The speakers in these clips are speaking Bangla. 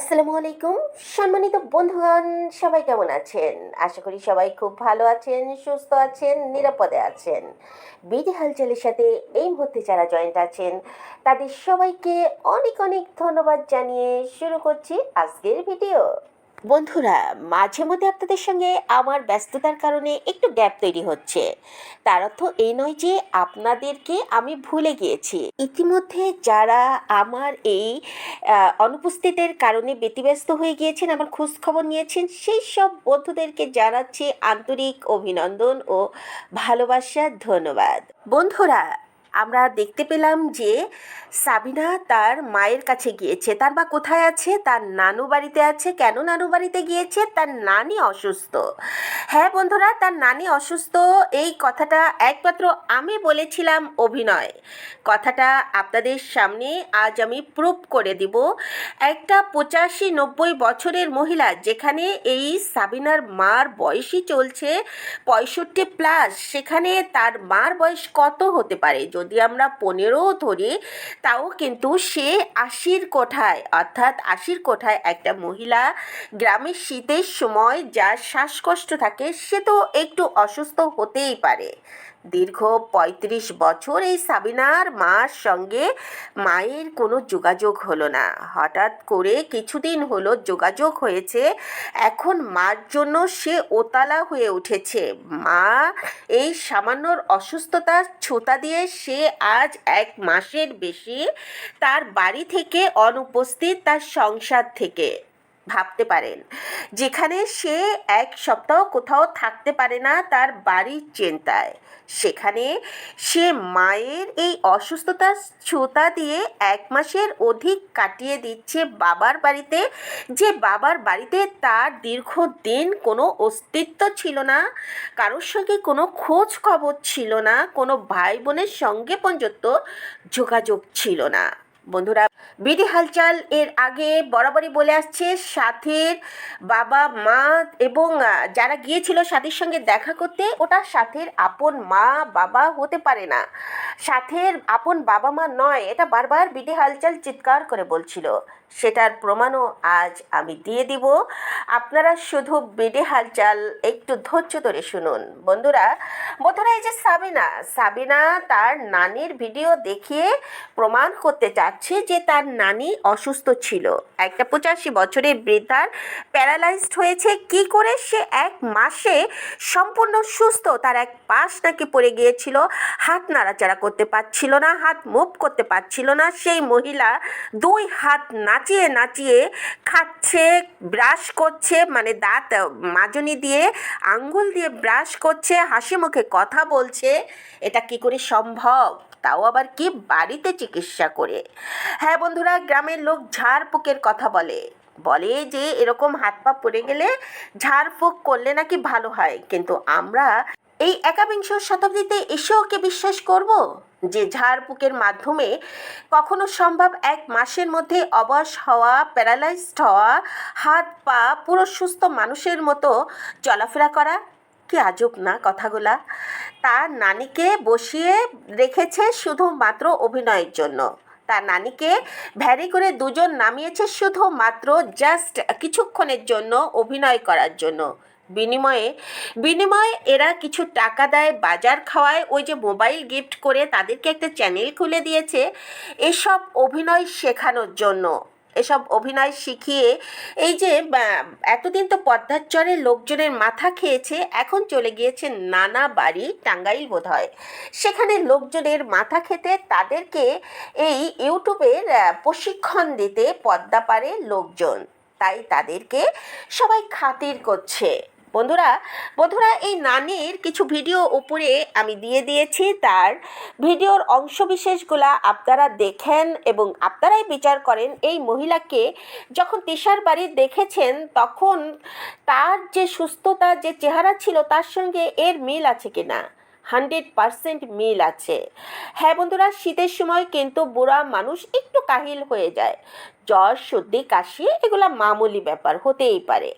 আসসালামু আলাইকুম, সম্মানিত বন্ধুগণ, সবাই কেমন আছেন? আশা করি সবাই খুব ভালো আছেন, সুস্থ আছেন, নিরাপদে আছেন। বিডি হালচালের সাথে এই মুহূর্তে যারা জয়েন্ট আছেন, তাদের সবাইকে অনেক অনেক ধন্যবাদ জানিয়ে শুরু করছি আজকের ভিডিও। বন্ধুরা, মাঝে মধ্যে আপনাদের সঙ্গে আমার ব্যস্ততার কারণে একটু গ্যাপ তৈরি হচ্ছে। তার অর্থ এই নয় যে আপনাদেরকে আমি ভুলে গিয়েছি। ইতিমধ্যে যারা আমার এই অনুপস্থিতের কারণে ব্যতিব্যস্ত হয়ে গিয়েছেন, আমার খোঁজ খবর নিয়েছেন, সেই সব বন্ধুদেরকে জানাচ্ছি আন্তরিক অভিনন্দন ও ভালোবাসা, ধন্যবাদ। বন্ধুরা আমরা দেখতে পেলাম যে সাবিনা তার মায়ের কাছে গিয়েছে। তার মা কোথায় আছে? তার নানু বাড়িতে আছে। কেন নানু বাড়িতে গিয়েছে? তার নানি অসুস্থ। হ্যাঁ বন্ধুরা, তার নানি অসুস্থ। এই কথাটা একমাত্র আমি বলেছিলাম অভিনয়। কথাটা আপনাদের সামনে আজ আমি প্রুভ করে দিব। একটা পঁচাশি নব্বই বছরের মহিলা যেখানে এই সাবিনার মার বয়সই চলছে পঁয়ষট্টি প্লাস সেখানে তার মার বয়স কত হতে পারে? যদি আমরা পনেরো ধরি, তাও কিন্তু সে আশির কোঠায়, অর্থাৎ আশির কোঠায় একটা মহিলা গ্রামের শীতের সময় যার শ্বাসকষ্ট থাকে, সে তো একটু অসুস্থ হতেই পারে। দীর্ঘ পঁয়ত্রিশ বছর এই সাবিনার মার সঙ্গে মায়ের কোনো যোগাযোগ হলো না। হঠাৎ করে কিছুদিন হলো যোগাযোগ হয়েছে, এখন মার জন্য সে ওতালা হয়ে উঠেছে। মা এই সামান্যর অসুস্থতার ছোতা দিয়ে সে আজ এক মাসের বেশি তার বাড়ি থেকে অনুপস্থিত তার সংসার থেকে। ভাবতে পারেন। যেখানে সে এক সপ্তাহ কোথাও থাকতে পারে না তার বাড়ির চিন্তায়। সেখানে সে মায়ের এই অসুস্থতার ছোতা দিয়ে এক মাসের অধিক কাটিয়ে দিচ্ছে বাবার বাড়িতে, যে বাবার বাড়িতে তার দীর্ঘদিন কোনো অস্তিত্ব ছিল না, কারোর সঙ্গে কোনো খোঁজ খবর ছিল না, কোনো ভাই বোনের সঙ্গে পর্যন্ত যোগাযোগ ছিল না। বন্ধুরা, বিধি হালচাল এর আগে বরাবরই বলে আসছে, সাথের বাবা, মা এবং যারা গিয়েছিল সাথীর সঙ্গে দেখা করতে, ওটা সাথের আপন মা, বাবা হতে পারে না। সাথের আপন বাবা মা নয়, এটা বারবার বিধি হালচাল চিৎকার করে বলছিল। সেটার প্রমাণও আজ আমি দিয়ে দিব। আপনারা শুধু বিডি হালচাল একটু ধৈর্য ধরে শুনুন। বন্ধুরা বন্ধুরা, এই যে সাবিনা সাবিনা তার নানির ভিডিও দেখিয়ে প্রমাণ করতে চাচ্ছে যে তার নানি অসুস্থ ছিল। একটা পঁচাশি বছরের বৃদ্ধার প্যারালাইজড হয়েছে। কি করে সে এক মাসে সম্পূর্ণ সুস্থ, তার এক পাশ নাকি পড়ে গিয়েছিল, হাত নাড়াচাড়া করতে পারছিল না, হাত মুভ করতে পারছিল না, সেই মহিলা দুই হাত নাচিয়ে নাচিয়ে খাচ্ছে ব্রাশ করছে মানে দাঁত মাজনি দিয়ে আঙ্গুল দিয়ে ব্রাশ করছে, হাসি মুখে কথা বলছে। এটা কি করে সম্ভব? তাও আবার কি বাড়িতে চিকিৎসা করে? হ্যাঁ বন্ধুরা, গ্রামের লোক ঝাড়ফুঁকের কথা বলে। বলে যে এরকম হাত পা পড়ে গেলে ঝাড়ফুঁক করলে নাকি ভালো হয়। কিন্তু আমরা এই একাবিংশ শতাব্দীতে এসেও কি বিশ্বাস করব? যে ঝাড়ফুঁকের মাধ্যমে কখনো সম্ভব এক মাসের মধ্যে অবশ হওয়া, প্যারালাইজড হওয়া, হাত পা পুরো সুস্থ মানুষের মতো চলাফেরা করা কি আজব না কথাগুলা? তার নানিকে বসিয়ে রেখেছে শুধুমাত্র অভিনয়ের জন্য। তার নানিকে ভ্যারি করে দুজন নামিয়েছে শুধুমাত্র জাস্ট কিছুক্ষণের জন্য অভিনয় করার জন্য। বিনিময়ে বিনিময়ে এরা কিছু টাকা দেয় বাজার খাওয়ায়, ওই যে মোবাইল গিফট করে তাদেরকে একটা চ্যানেল খুলে দিয়েছে। এসব অভিনয় শেখানোর জন্য, এসব অভিনয় শিখিয়ে এই যে এতদিন তো পদ্মাচরের লোকজনের মাথা খেয়েছে, এখন চলে গিয়েছে নানা বাড়ি, টাঙ্গাইল বোধ হয় সেখানে লোকজনের মাথা খেতে তাদেরকে এই ইউটিউবের প্রশিক্ষণ দিতে পদ্মা পারে লোকজন। তাই তাদেরকে সবাই খাতির করছে। বন্ধুরা বন্ধুরা এই নানির কিছু ভিডিও উপরে আমি দিয়ে দিয়েছি। তার ভিডিওর অংশবিশেষগুলা আপনারা দেখেন এবং আপনারাই বিচার করেন। এই মহিলাকে যখন তিশার বাড়ি দেখেছেন, তখন তার যে সুস্থতা, যে চেহারা ছিল, তার সঙ্গে এর মিল আছে কিনা? হান্ড্রেড পারসেন্ট মিল আছে। হ্যাঁ বন্ধুরা, শীতের সময় কিন্তু বুড়া মানুষ একটু কাহিল হয়ে যায়। জ্বর, সর্দি, কাশি, এগুলো মামুলি ব্যাপার হতেই পারে।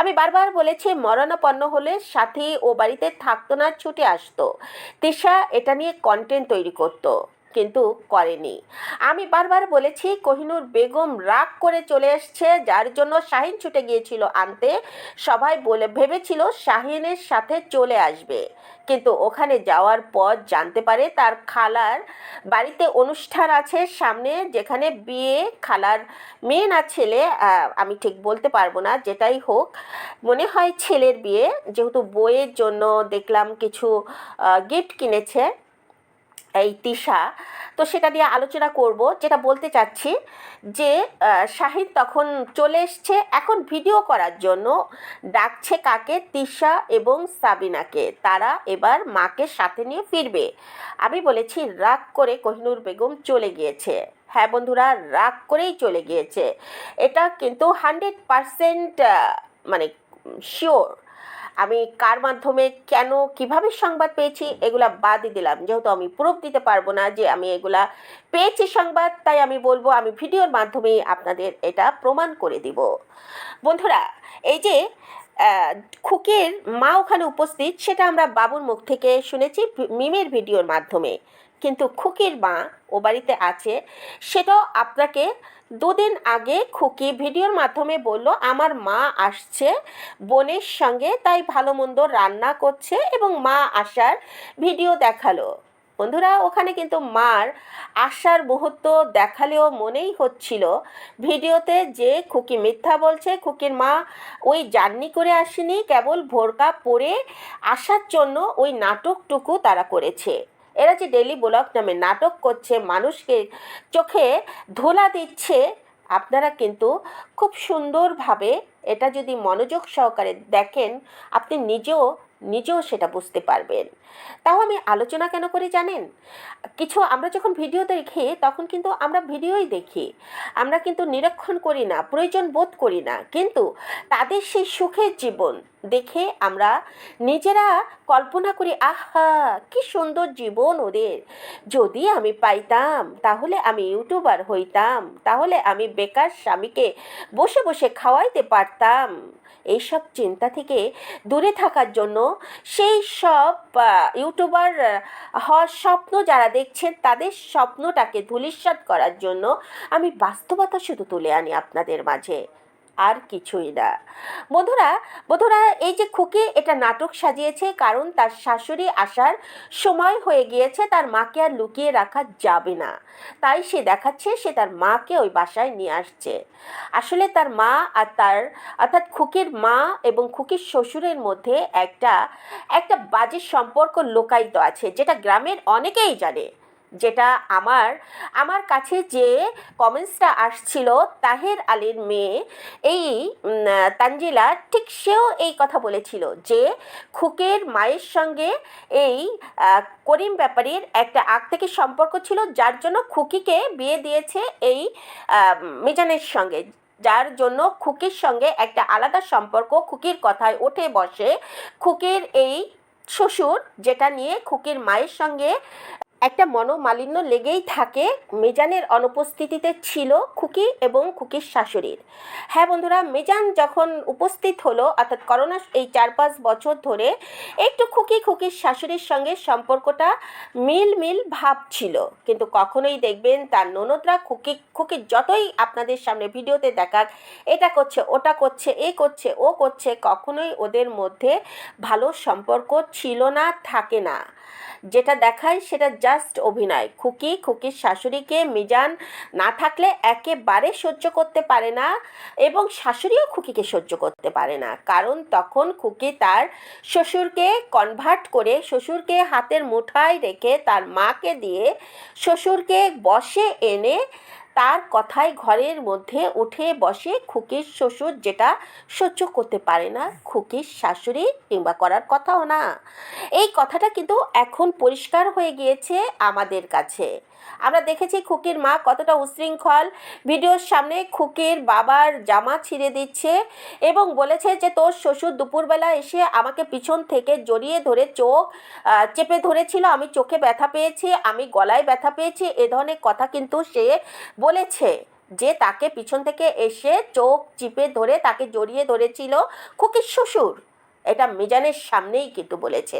আমি বারবার বলেছি, মরণাপন্ন হলে সাথে ও বাড়িতে থাকতো না, ছুটে আসতো। তেষা এটা নিয়ে কন্টেন্ট তৈরি করতো। কিন্তু করেনি। আমি বারবার বলেছি, কোহিনুর বেগম রাগ করে চলে এসছে, যার জন্য শাহিন ছুটে গিয়েছিল আনতে। সবাই বলে, ভেবেছিল শাহিনের সাথে চলে আসবে। কিন্তু ওখানে যাওয়ার পর জানতে পারে, তার খালার বাড়িতে অনুষ্ঠান আছে সামনে, যেখানে বিয়ে খালার মেয়ে না ছেলে আমি ঠিক বলতে পারব না, যেটাই হোক। মনে হয় ছেলের বিয়ে, যেহেতু বইয়ের জন্য দেখলাম কিছু গিফট কিনেছে। এই তিশা। তো সেটা দিয়ে আলোচনা করব, যেটা বলতে চাচ্ছি যে শাহিদ তখন চলে এসছে এখন ভিডিও করার জন্য। ডাকছে কাকে? তিশা এবং সাবিনাকে। তারা এবার মাকে সাথে নিয়ে ফিরবে। আমি বলেছি, রাগ করে কোহিনুর বেগম চলে গিয়েছে। হ্যাঁ বন্ধুরা, রাগ করেই চলে গিয়েছে। এটা কিন্তু হান্ড্রেড পারসেন্ট মানে শিওর আমি কার মাধ্যমে, কেন, কীভাবে সংবাদ পেয়েছি, এগুলা বাদই দিলাম। যেহেতু আমি প্রুফ দিতে পারব না যে আমি এগুলা পেয়েছি সংবাদ, তাই আমি বলব আমি ভিডিওর মাধ্যমেই আপনাদের এটা প্রমাণ করে দিব। বন্ধুরা, এই যে খুকির মা ওখানে উপস্থিত, সেটা আমরা বাবুর মুখ থেকে শুনেছি মিমের ভিডিওর মাধ্যমে। কিন্তু খুকির মা ও বাড়িতে আছে, সেটাও আপনাকে দুদিন আগে খুকি ভিডিওর মাধ্যমে বলল, আমার মা আসছে বোনের সঙ্গে, তাই ভালো মন্দ রান্না করছে এবং মা আসার ভিডিও দেখাল। বন্ধুরা, ওখানে কিন্তু মার আসার মুহূর্ত দেখালেও মনেই হচ্ছিল। ভিডিওতে যে খুকি মিথ্যা বলছে, খুকির মা ওই জার্নি করে আসেনি, কেবল ভোরকা পরে আসার জন্য ওই নাটকটুকু তারা করেছে। এরা যে ডেলি ব্লগ নামে নাটক করছে, মানুষকে চোখে ধোলা দিচ্ছে। আপনারা কিন্তু খুব সুন্দরভাবে এটা যদি মনোযোগ সহকারে দেখেন, আপনি নিজেও নিজেও সেটা বুঝতে পারবেন। তাও আমি আলোচনা কেন করি জানেন? কিছু আমরা যখন ভিডিও দেখি, তখন কিন্তু আমরা ভিডিওই দেখি। আমরা কিন্তু নিরীক্ষণ করি না, প্রয়োজন বোধ করি না। কিন্তু তাদের সেই সুখের জীবন দেখে আমরা নিজেরা কল্পনা করি, আহা, কি সুন্দর জীবন ওদের। যদি আমি পাইতাম, তাহলে আমি ইউটিউবার হইতাম। তাহলে আমি বেকার স্বামীকে বসে বসে খাওয়াইতে পারতাম। এইসব চিন্তা থেকে দূরে থাকার জন্য সেই সব ইউটিউবার হওয়ার স্বপ্ন যারা দেখছেন তাদের স্বপ্নটাকে ধূলিস্বাদ করার জন্য আমি বাস্তবতা শুধু তুলে আনি আপনাদের মাঝে। আর কিছুই না। বন্ধুরা বন্ধুরা, এই যে খুকি, এটা নাটক সাজিয়েছে, কারণ তার শাশুড়ি আসার সময় হয়ে গিয়েছে, তার মাকে আর লুকিয়ে রাখা যাবে না। তাই সে দেখাচ্ছে, সে তার মাকে ওই বাসায় নিয়ে আসছে। আসলে তার মা আর তার, অর্থাৎ খুকির মা এবং খুকির শ্বশুরের মধ্যে একটা একটা বাজে সম্পর্ক লোকায়িত আছে, যেটা গ্রামের অনেকেই জানে। যেটা আমার আমার কাছে যে কমেন্টসটা আসছিল তাহের আলীর মেয়ে, এই তানজিলা ঠিক সেও এই কথা বলেছিল যে খুকের মায়ের সঙ্গে এই করিম ব্যাপারীর একটা আগ থেকে সম্পর্ক ছিল যার জন্য খুকিকে বিয়ে দিয়েছে এই মিজানের সঙ্গে। যার জন্য খুকির সঙ্গে একটা আলাদা সম্পর্ক খুকির কথায় ওঠে বসে। খুকির এই শ্বশুর যেটা নিয়ে খুকির মায়ের সঙ্গে একটা মনোমালিন্য লেগেই থাকে। মেজানের অনুপস্থিতিতে ছিল খুকি এবং খুকির শাশুড়ির। হ্যাঁ বন্ধুরা, মেজান যখন উপস্থিত হলো, অর্থাৎ করোনা এই চার পাঁচ বছর ধরে, একটু খুকি খুকির শাশুড়ির সঙ্গে সম্পর্কটা মিল মিল ভাব ছিল। কিন্তু কখনোই দেখবেন তার ননদরা খুকি খুকির যতই আপনাদের সামনে ভিডিওতে দেখাক, এটা করছে, ওটা করছে, এ করছে, ও করছে, কখনোই ওদের মধ্যে ভালো সম্পর্ক ছিল না, থাকে না। যেটা দেখায় সেটা জাস্ট অভিনয়। খুকি, খুকির শাশুড়িকে মিজান না থাকলে একেবারে সহ্য করতে পারে না এবং শাশুড়িও খুকিকে সহ্য করতে পারে না। কারণ তখন খুকি তার শ্বশুরকে কনভার্ট করে শ্বশুরকে হাতের মুঠায় রেখে তার মাকে দিয়ে শ্বশুরকে বসে এনে তার কথায় ঘরের মধ্যে উঠে বসে খুকির শ্বশুর যেটা সহ্য করতে পারে না, খুকির শাশুড়ি কিংবা করার কথাও না। এই কথাটা কিন্তু এখন পরিষ্কার হয়ে গিয়েছে আমাদের কাছে। আমরা দেখেছি খুকির মা কতটা উশৃঙ্খল। ভিডিওর সামনে খুকির বাবার জামা ছিঁড়ে দিচ্ছে এবং বলেছে যে, তোর শ্বশুর দুপুরবেলা এসে আমাকে পিছন থেকে জড়িয়ে ধরে চোখ চেপে ধরেছিল। আমি চোখে ব্যথা পেয়েছি, আমি গলায় ব্যথা পেয়েছি। এ ধরনের কথা কিন্তু সে বলেছে যে, তাকে পিছন থেকে এসে চোখ চিপে ধরে তাকে জড়িয়ে ধরেছিল খুকির শ্বশুর। এটা মিজানের সামনেই কিন্তু বলেছে।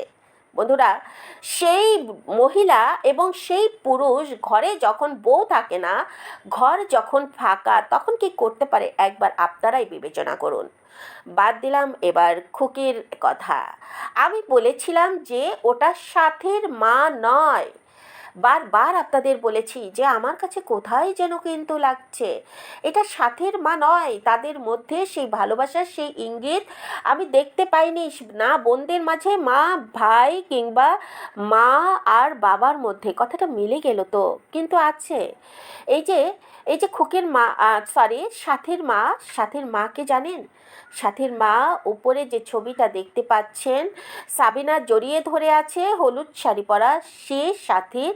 বন্ধুরা, সেই মহিলা এবং সেই পুরুষ ঘরে যখন বউ থাকে না, ঘর যখন ফাঁকা, তখন কি করতে পারে? একবার আপনারাই বিবেচনা করুন। বাদ দিলাম এবার খুকির কথা। আমি বলেছিলাম যে, ওটা সাথের মা নয়। বারবার আপনাদের বলেছি যে আমার কাছে কোথায় যেন কিন্তু লাগছে। এটা সাথের মা নয়, তাদের মধ্যে সেই ভালোবাসার সেই ইঙ্গিত আমি দেখতে পাইনি। না বোনদের মাঝে, মা, ভাই কিংবা মা আর বাবার মধ্যে। কথাটা মিলে গেল তো, কিন্তু আছে। এই যে এই যে খুকের মা সরি সাথের মা, সাথের মাকে জানেন? সাথীর মা উপরে যে ছবিটা দেখতে পাচ্ছেন, সাবিনা জড়িয়ে ধরে আছে, হলুদ শাড়ি পরা সে সাথীর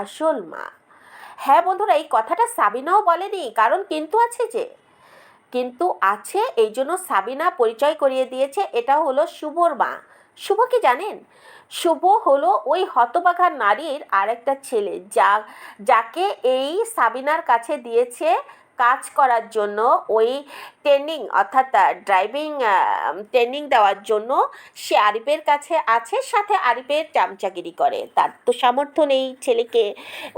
আসল মা। হ্যাঁ বন্ধুরা, এই কথাটা সাবিনাও বলেনি, কারণ কিন্তু আছে যে, কিন্তু আছে, এই জন্য সাবিনা পরিচয় করিয়ে দিয়েছে, এটা হলো শুভর মা। শুভ কি জানেন? শুভ হলো ওই হতবাঘা নারীর আরেকটা ছেলে যা যাকে এই সাবিনার কাছে দিয়েছে কাজ করার জন্য ওই ট্রেনিং অর্থাৎ ড্রাইভিং ট্রেনিং দেওয়ার জন্য সে আরিফের কাছে আছে, সাথে আরিফের চামচাগিরি করে। তার তো সামর্থ্য নেই ছেলেকে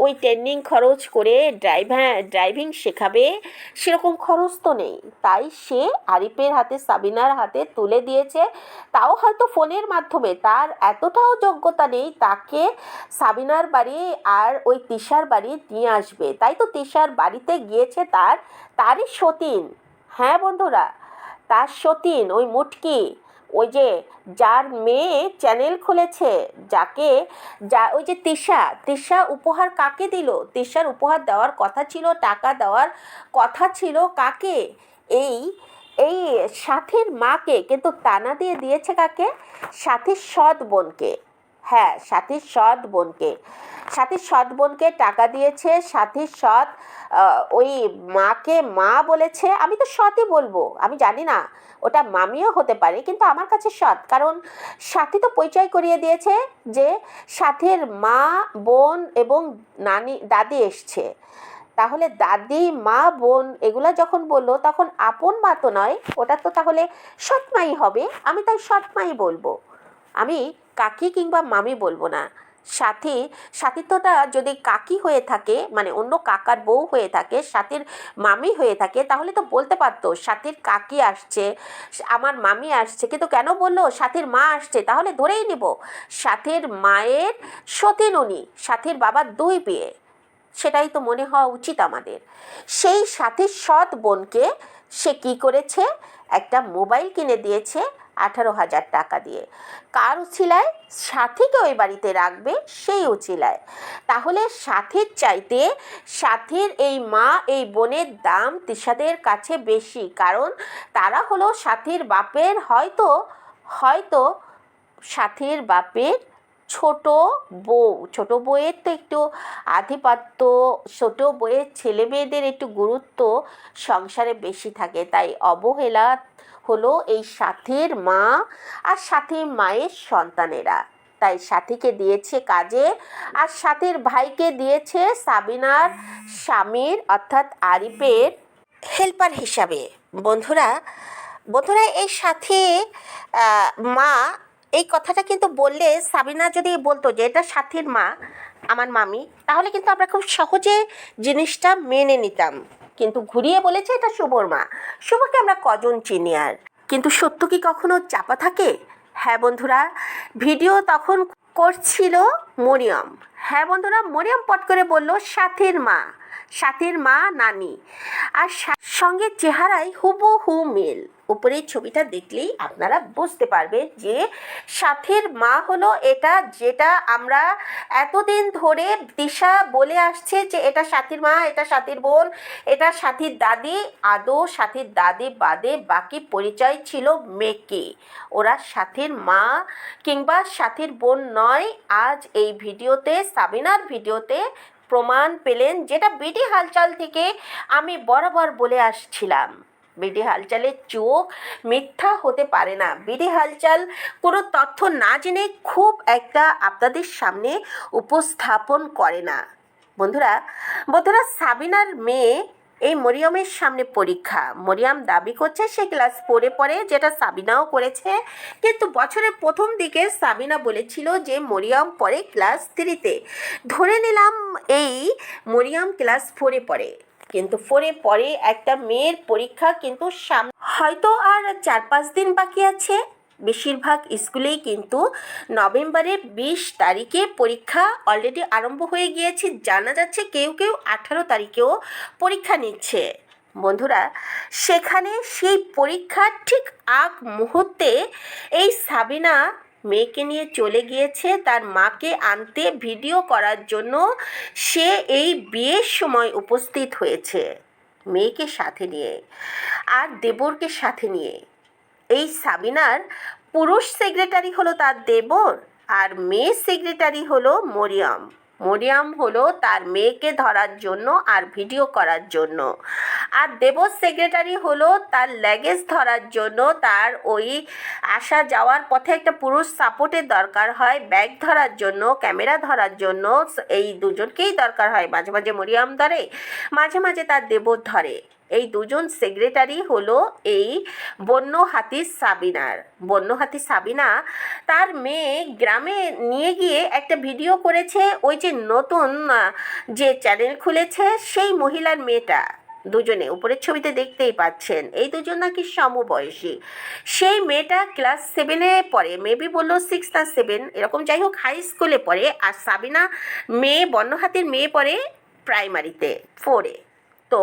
ওই ট্রেনিং খরচ করে ড্রাইভার ড্রাইভিং শেখাবে, সেরকম খরচ তো নেই। তাই সে আরিফের হাতে, সাবিনার হাতে তুলে দিয়েছে। তাও হয়তো ফোনের মাধ্যমে, তার এতটাও যোগ্যতা নেই তাকে সাবিনার বাড়ি আর ওই তিশার বাড়ি নিয়ে আসবে। তাই তো তিশার বাড়িতে গিয়েছে তার তারই সতীন। হ্যাঁ বন্ধুরা, তার সতীন, ওই মুটকি, ওই যে যার মেয়ে চ্যানেল খুলেছে, যাকে যা, ওই যে তিশা তিশা উপহার কাকে দিল? তিশার উপহার দেওয়ার কথা ছিল, টাকা দেওয়ার কথা ছিল কাকে? এই এই সাথীর মাকে, কিন্তু টানা দিয়ে দিয়েছে কাকে? সাথীর সৎ বোনকে। হ্যাঁ সাথীর সৎ বোনকে। সাথীর সৎ বোনকে টাকা দিয়েছে, সাথীর সৎ ওই মাকে মা বলেছে। আমি তো সৎই বলব, আমি জানি না, ওটা মামিও হতে পারে, কিন্তু আমার কাছে সৎ। কারণ সাথী তো পরিচয় করিয়ে দিয়েছে যে সাথের মা, বোন এবং নানি, দাদি এসছে। তাহলে দাদি, মা, বোন এগুলা যখন বলল, তখন আপন মা তো নয়, ওটা তো তাহলে সৎমাই হবে। আমি তাই সৎমাই বলব। আমি কাকি কিংবা মামি বলব না। সাথী, সাথিত্বটা যদি কাকি হয়ে থাকে মানে অন্য কাকার বউ হয়ে থাকে, সাথীর মামি হয়ে থাকে, তাহলে তো বলতে পারতো, সাথীর কাকি আসছে, আমার মামি আসছে, কিন্তু কেন বলল, সাথীর মা আসছে, তাহলে ধরেই নিব, সাথীর মায়ের সতীন উনি সাথীর বাবার দুই বিয়ে, সেটাই তো মনে হওয়া উচিত আমাদের। সেই সাথীর সৎ বোনকে সে কি করেছে? একটা মোবাইল কিনে দিয়েছে আঠারো হাজার টাকা দিয়ে। কার উচিলায় সাথীকে ওই বাড়িতে রাখবে, সেই উচিলায় তাহলে সাথীর চাইতে সাথীর এই মা, এই বোনের দাম তিশাদের কাছে বেশি, কারণ তারা হলো সাথীর বাপের হয়তো হয়তো সাথীর বাপের ছোট বউ। ছোট বউয়ের তো একটু আধিপত্য, ছোট বউয়ের ছেলে মেয়েদের একটু গুরুত্ব সংসারে বেশি থাকে, তাই অবহেলা হলো এই সাথীর মা আর সাথীর মায়ের সন্তানেরা। তাই সাথীকে দিয়েছে কাজে আর সাথীর ভাইকে দিয়েছে সাবিনার স্বামীর, অর্থাৎ আরিফের হেল্পার হিসাবে। বন্ধুরা বন্ধুরা, এই সাথে মা, এই কথাটা কিন্তু বললে সাবিনা যদি বলতো যে, এটা সাথীর মা, আমার মামি, তাহলে কিন্তু আমরা খুব সহজে জিনিসটা মেনে নিতাম। কিন্তু ঘুরিয়ে বলেছে এটা শুভর মা। শুভকে আমরা কজন চিনি আর? কিন্তু সত্য কি কখনো চাপা থাকে? হ্যাঁ বন্ধুরা, ভিডিও তখন করছিল মরিয়ম। হ্যাঁ বন্ধুরা, মরিয়ম পট করে বলল, সাথের মা সাথের মা, নানি। আর সঙ্গে চেহারায় হুবহু মিল। উপরের ছবিটা দেখলেই আপনারা বুঝতে পারবেন যে সাথের মা হলো এটা যেটা আমরা এতদিন ধরে দিশা বলে আসছে যে এটা সাথীর মা, এটা সাথীর বোন, এটা সাথীর দাদি, আদৌ সাথীর দাদি বাদে বাকি পরিচয় ছিল মেকে ওরা সাথীর মা কিংবা সাথীর বোন নয়। আজ এই ভিডিওতে, সাবিনার ভিডিওতে প্রমাণ পেলেন যেটা বিটি হালচাল থেকে আমি বরাবর বলে আসছিলাম। বিডি হালচালের চোখ মিথ্যা হতে পারে না। বিডি হালচাল কোনো তথ্য না জেনে খুব একটা আপনাদের সামনে উপস্থাপন করে না। বন্ধুরা বন্ধুরা সাবিনার মেয়ে এই মরিয়মের সামনে পরীক্ষা। মরিয়াম দাবি করছে সে ক্লাস ফোরে পড়ে, যেটা সাবিনাও করেছে। কিন্তু বছরের প্রথম দিকে সাবিনা বলেছিল যে মরিয়াম পড়ে ক্লাস থ্রিতে ধরে নিলাম এই মরিয়াম ক্লাস ফোরে পড়ে। কিন্তু ফোরে পরে একটা মেয়ের পরীক্ষা কিন্তু সাম হয়তো আর চার পাঁচ দিন বাকি আছে। বেশিরভাগ স্কুলেই কিন্তু নভেম্বরের বিশ তারিখে পরীক্ষা অলরেডি আরম্ভ হয়ে গিয়েছে। জানা যাচ্ছে কেউ কেউ আঠারো তারিখেও পরীক্ষা নিচ্ছে। বন্ধুরা, সেখানে সেই পরীক্ষার ঠিক আগ মুহূর্তে এই সাবিনা মেয়েকে নিয়ে চলে গিয়েছে, তার মাকে আনতে ভিডিও করার জন্য। সে এই বিয়ের সময় উপস্থিত হয়েছে মেয়েকে সাথে নিয়ে আর দেবরকে সাথে নিয়ে। এই সাবিনার পুরুষ সেক্রেটারি হলো তার দেবর আর মেয়ে সেক্রেটারি হলো মরিয়ম। মরিয়ম হলো তার মেয়েকে ধরার জন্য আর ভিডিও করার জন্য। আর দেবস সেক্রেটারি হলো তার ল্যাগেজ ধরার জন্য। তার ওই আসা যাওয়ার পথে একটা পুরুষ সাপোর্টের দরকার হয় ব্যাগ ধরার জন্য ক্যামেরা ধরার জন্য। এই দুজনকেই দরকার হয়। মাঝে মাঝে মরিয়াম ধরে, মাঝে মাঝে তার দেবর ধরে। এই দুজন সেক্রেটারি হলো এই বন্য হাতি সাবিনার। বন্য হাতি সাবিনা তার মেয়ে গ্রামে নিয়ে গিয়ে একটা ভিডিও করেছে, ওই যে নতুন যে চ্যানেল খুলেছে, সেই মহিলার মেয়েটা। দুজনে, উপরের ছবিতে দেখতেই পাচ্ছেন, এই দুজন নাকি সমবয়সী। সেই মেয়েটা ক্লাস সেভেনে পড়ে মেবি বলল সিক্স না সেভেন এরকম যাই হোক হাই স্কুলে পড়ে, আর সাবিনা মেয়ে, বন্যহাতির মেয়ে পড়ে প্রাইমারিতে ফোরে তো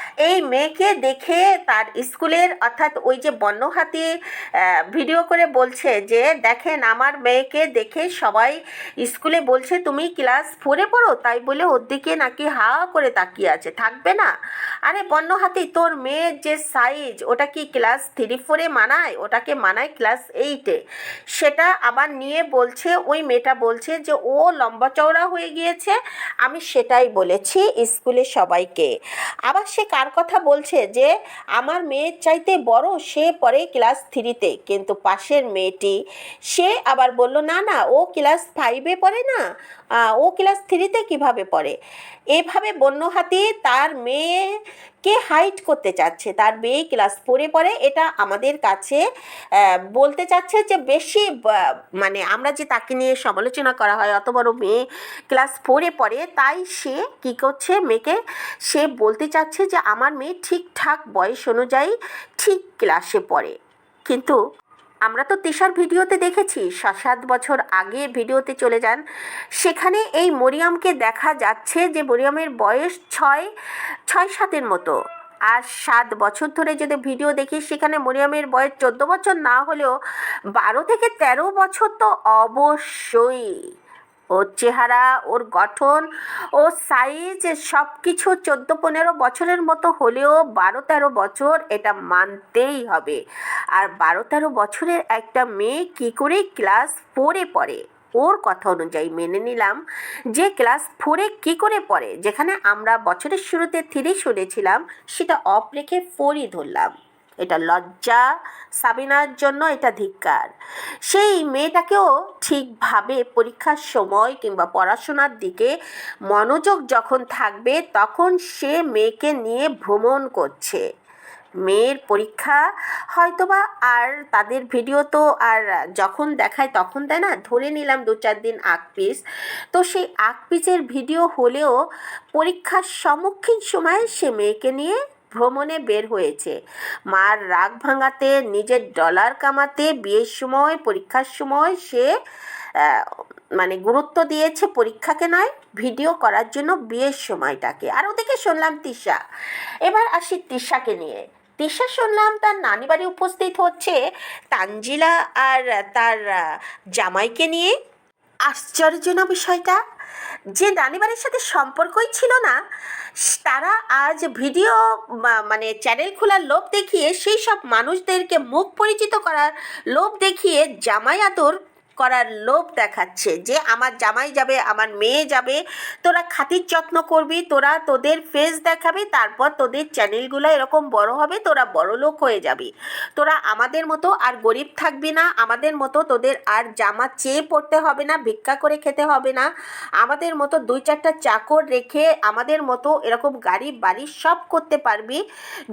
এই মেয়েকে দেখে তার স্কুলের অর্থাৎ ওই যে বন্যহাতি ভিডিও করে বলছে যে, দেখেন, আমার মেয়েকে দেখে সবাই স্কুলে বলছে, তুমি ক্লাস ফোরে পড়ো? তাই বলে ওর দিকে নাকি হা করে তাকিয়ে আছে। থাকবে না? আরে বন্যহাতি, তোর মেয়ের যে সাইজ ওটা কি ক্লাস থ্রি ফোরে মানায়? ওটাকে মানায় ক্লাস এইটে সেটা আবার নিয়ে বলছে, ওই মেয়েটা বলছে যে, ও লম্বা চওড়া হয়ে গিয়েছে। আমি সেটাই বলেছি স্কুলে সবাইকে। আবার সে কার কথা বলছে যে, আমার মেয়ের চাইতে বড় সে পড়ে ক্লাস থ্রিতে, কিন্তু পাশের মেয়েটি সে আবার বলল, না না, ও ক্লাস ফাইভে পড়ে না ও ক্লাস থ্রিতে কীভাবে পড়ে? এভাবে বন্য হাতি তার মেয়েকে হাইট করতে চাচ্ছে? তার মেয়ে ক্লাস ফোরে পড়ে, এটা আমাদের কাছে বলতে চাচ্ছে যে বেশি মানে আমরা যে তাকে নিয়ে সমালোচনা করা হয়, অত বড় মেয়ে ক্লাস ফোরে পড়ে, তাই সে কি করছে মেয়েকে? সে বলতে চাচ্ছে যে আমার মেয়ে ঠিকঠাক বয়স অনুযায়ী ঠিক ক্লাসে পড়ে। কিন্তু আমরা তো তেসার ভিডিওতে দেখেছি, সাত সাত বছর আগে ভিডিওতে চলে যান। সেখানে এই মরিয়মকে দেখা যাচ্ছে যে মরিয়ামের বয়স ছয় ছয় সাতের মতো। আর সাত বছর ধরে যদি ভিডিও দেখি, সেখানে মরিয়ামের বয়স চোদ্দ বছর না হলেও বারো থেকে তেরো বছর তো অবশ্যই। ওর চেহারা, ওর গঠন, ও সাইজ সব কিছু চোদ্দ পনেরো বছরের মতো হলেও বারো তেরো বছর এটা মানতেই হবে। আর বারো তেরো বছরের একটা মেয়ে কী করে ক্লাস ফোরে পড়ে? ওর কথা অনুযায়ী মেনে নিলাম যে ক্লাস ফোরে কী করে পড়ে? যেখানে আমরা বছরের শুরুতে থ্রি শুনেছিলাম, সেটা অফ রেখে ফোরই ধরলাম। এটা লজ্জা, সাবিনার জন্য এটা ধিক্কার। সেই মেয়েটাকেও ঠিকভাবে পরীক্ষার সময় কিংবা পড়াশোনার দিকে মনোযোগ যখন থাকবে, তখন সে মেয়েকে নিয়ে ভ্রমণ করছে। মেয়ের পরীক্ষা হয়তোবা আর তাদের ভিডিও তো আর যখন দেখায় তখন দেয় না, ধরে নিলাম দু চার দিন আগ পিস। তো সেই আগ ভিডিও হলেও পরীক্ষার সম্মুখীন সময়ে সে মেয়েকে নিয়ে ভ্রমণে বের হয়েছে। মার রাগ ভাঙাতে, নিজের ডলার কামাতে, বিয়ের সময়, পরীক্ষার সময় সে মানে গুরুত্ব দিয়েছে পরীক্ষাকে নয় ভিডিও করার জন্য বিয়ের সময়টাকে। আর ওদিকে শুনলাম তিশা। এবার আসি তিশাকে নিয়ে। তিশা শুনলাম তার নানি বাড়ি উপস্থিত হচ্ছে তানজিলা আর তার জামাইকে নিয়ে। আশ্চর্যজনক বিষয়টা। যে নানিবাড়ির সাথে সম্পর্কই ছিল না তারা আজ ভিডিও মানে চ্যানেল খোলার লোভ দেখিয়ে সেই সব মানুষদেরকে মুখ পরিচিত করার লোভ দেখিয়ে জামাই আদর করার লোভ দেখাচ্ছে যে আমার জামাই যাবে, আমার মেয়ে যাবে। তোরা খাতির যত্ন করবি, তোরা তোদের ফেস দেখাবি, তারপর তোদের চ্যানেলগুলো এরকম বড় হবে, তোরা বড় লোক হয়ে যাবি। তোরা আমাদের মতো আর গরিব থাকবি না, আমাদের মতো তোদের আর জামা চেয়ে পড়তে হবে না, ভিক্ষা করে খেতে হবে না। আমাদের মতো দুই চারটা চাকর রেখে আমাদের মতো এরকম গাড়ি বাড়ি সব করতে পারবি।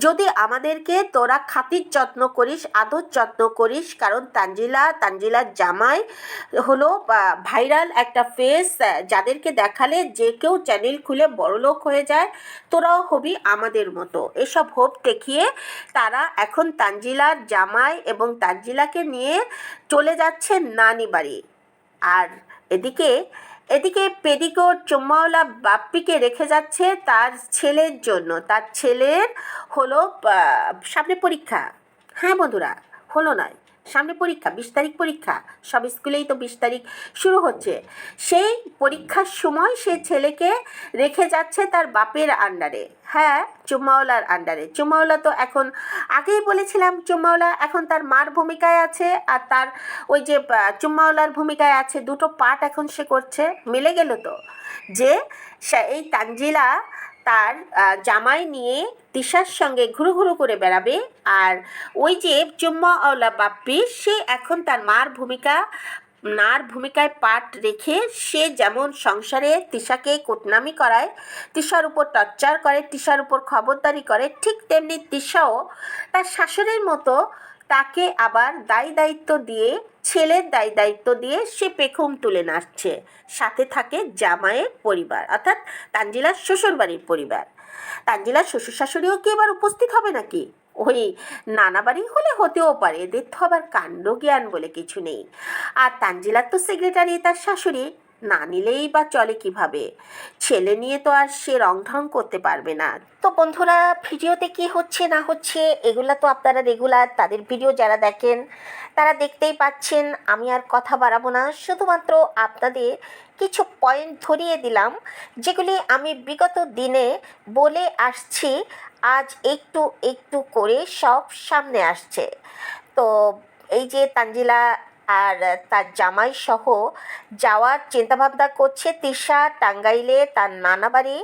যদি আমাদেরকে তোরা খাতির যত্ন করিস, আদর যত্ন করিস, কারণ তানজিলা, তানজিলার জামাই হলো ভাইরাল একটা ফেস যাদেরকে দেখালে যে কেউ চ্যানেল খুলে বড়লোক হয়ে যায়, তোরাও হবি আমাদের মতো। এসব হোপ দেখিয়ে তারা এখন তানজিলার জামাই এবং তানজিলাকে নিয়ে চলে যাচ্ছে নানি বাড়ি। আর এদিকে এদিকে পেডিকোট চুম্মাওয়ালা বাপ্পিকে রেখে যাচ্ছে তার ছেলের জন্য। তার ছেলের হলো সামনে পরীক্ষা। হ্যাঁ বন্ধুরা, হলো নয় সামনে পরীক্ষা বিশ তারিখ পরীক্ষা সব স্কুলেই তো বিশ তারিখ শুরু হচ্ছে। সেই পরীক্ষার সময় সে ছেলেকে রেখে যাচ্ছে তার বাপের আন্ডারে। হ্যাঁ চুম্মাওয়ালার আন্ডারে। চুম্মাওয়ালা তো এখন আগেই বলেছিলাম চুম্মাওয়ালা এখন তার মার ভূমিকায় আছে আর তার ওই যে আহ, চুম্মাওয়ালার ভূমিকায় আছে দুটো পার্ট এখন সে করছে মিলে গেল তো। যে এই তানজিলা তার জামাই নিয়ে তিশার সঙ্গে ঘুরু ঘুরু করে বেড়াবে। আর ওই যে চুম্মাওয়ালা বাপ্পি, সে এখন তার মার ভূমিকা নার ভূমিকায় পাঠ রেখে সে যেমন সংসারে তিশাকে কুটনামি করায়, তিশার উপর টর্চার করে, তিশার উপর খবরদারি করে, ঠিক তেমনি তিশাও তার শাশুড়ির মতো তাকে আবার দায় দায়িত্ব দিয়ে, ছেলের দায় দায়িত্ব দিয়ে সে পেখম তুলে নাচছে। সাথে থাকে জামাইয়ের পরিবার, অর্থাৎ তানজিলার শ্বশুরবাড়ির পরিবার। তানজিলার শ্বশুর শাশুড়িও কি এবার উপস্থিত হবে নাকি? ওই নানা বাড়ি হলে হতেও পারে, এদের তো আবার কাণ্ড জ্ঞান বলে কিছু নেই। আর তানজিলার তো সেক্রেটারি তার শাশুড়ি। না নিলেই বা চলে কীভাবে? ছেলে নিয়ে তো আর সে রং ঢং করতে পারবে না। তো বন্ধুরা, ভিডিওতে কি হচ্ছে না হচ্ছে, এগুলা তো আপনারা রেগুলার তাদের ভিডিও যারা দেখেন, তারা দেখতেই পাচ্ছেন, আমি আর কথা বাড়াবো না। শুধুমাত্র আপনাদের কিছু পয়েন্ট ধরিয়ে দিলাম, যেগুলি আমি বিগত দিনে বলে আসছি, আজ একটু একটু করে সব সামনে আসছে। তো এই যে তানজিলা আর তার জামাই সহ যাওয়ার চিন্তাভাবনা করছে তিশা টাঙ্গাইলে তার নানা বাড়ি।